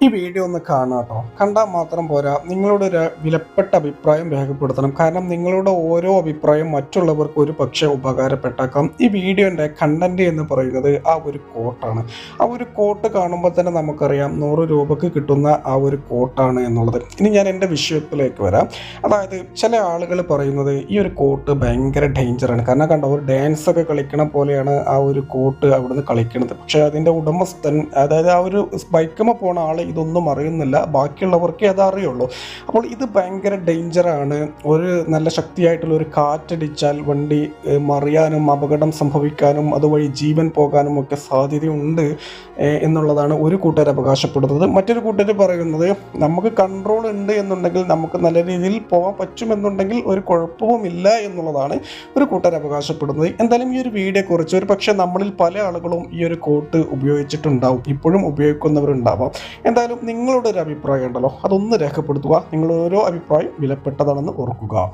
ഈ വീഡിയോ ഒന്ന് കാണുക കേട്ടോ. കണ്ടാൽ മാത്രം പോരാ. നിങ്ങളുടെ ഒരു വിലപ്പെട്ട അഭിപ്രായം രേഖപ്പെടുത്തണം. കാരണം നിങ്ങളുടെ ഓരോ അഭിപ്രായം മറ്റുള്ളവർക്ക് ഒരു പക്ഷേ ഉപകാരപ്പെട്ടേക്കാം. ഈ വീഡിയോന്റെ കണ്ടന്റ് എന്ന് പറയുന്നത് ആ ഒരു കോട്ടാണ് ആ ഒരു കോട്ട് കാണുമ്പോൾ തന്നെ നമുക്കറിയാം നൂറ് രൂപക്ക് കിട്ടുന്ന ആ ഒരു കോട്ടാണ് എന്നുള്ളത്. ഇനി ഞാൻ എന്റെ വിഷയത്തിലേക്ക് വരാം. അതായത് ചില ആളുകൾ പറയുന്നത് ഈ ഒരു കോട്ട് ഭയങ്കര ഡേഞ്ചറാണ് കാരണം കണ്ടോ ഒരു ഡാൻസ് ഒക്കെ കളിക്കണ പോലെയാണ് ആ ഒരു കോട്ട് അവിടുന്ന് കളിക്കുന്നത് പക്ഷേ അതിന്റെ ഉടമസ്ഥൻ അതായത് ആ ഒരു ബൈക്കുമ്പോൾ പോണ ആൾ ഇതൊന്നും അറിയുന്നില്ല. ബാക്കിയുള്ളവർക്കേ അത് അറിയുള്ളൂ അപ്പോൾ ഇത് ഭയങ്കര ഡേഞ്ചറാണ്. ഒരു നല്ല ശക്തിയായിട്ടുള്ള ഒരു കാറ്റടിച്ചാൽ വണ്ടി മറിയാനും അപകടം സംഭവിക്കാനും അതുവഴി ജീവൻ പോകാനും ഒക്കെ സാധ്യതയുണ്ട് എന്നുള്ളതാണ് ഒരു കൂട്ടർ അവകാശപ്പെടുന്നത്. മറ്റൊരു കൂട്ടർ പറയുന്നത് നമുക്ക് കൺട്രോൾ ഉണ്ട് എന്നുണ്ടെങ്കിൽ നമുക്ക് നല്ല രീതിയിൽ പോകാൻ പറ്റുമെന്നുണ്ടെങ്കിൽ ഒരു കുഴപ്പവുമില്ല എന്നുള്ളതാണ് ഒരു കൂട്ടർ അവകാശപ്പെടുന്നത്. എന്തായാലും ഈ ഒരു വീഡിയോ കുറിച്ച് ഒരു പക്ഷേ നമ്മളിൽ പല ആളുകളും ഈ ഒരു കോട്ട് ഉപയോഗിച്ചിട്ടുണ്ടാവും. ഇപ്പോഴും ഉപയോഗിക്കുന്നവരുണ്ടാവാം. എന്തായാലും നിങ്ങളുടെ ഒരു അഭിപ്രായം ഉണ്ടല്ലോ. അതൊന്ന് രേഖപ്പെടുത്തുക. നിങ്ങളുടെ ഓരോ അഭിപ്രായം വിലപ്പെട്ടതാണെന്ന് ഓർക്കുക.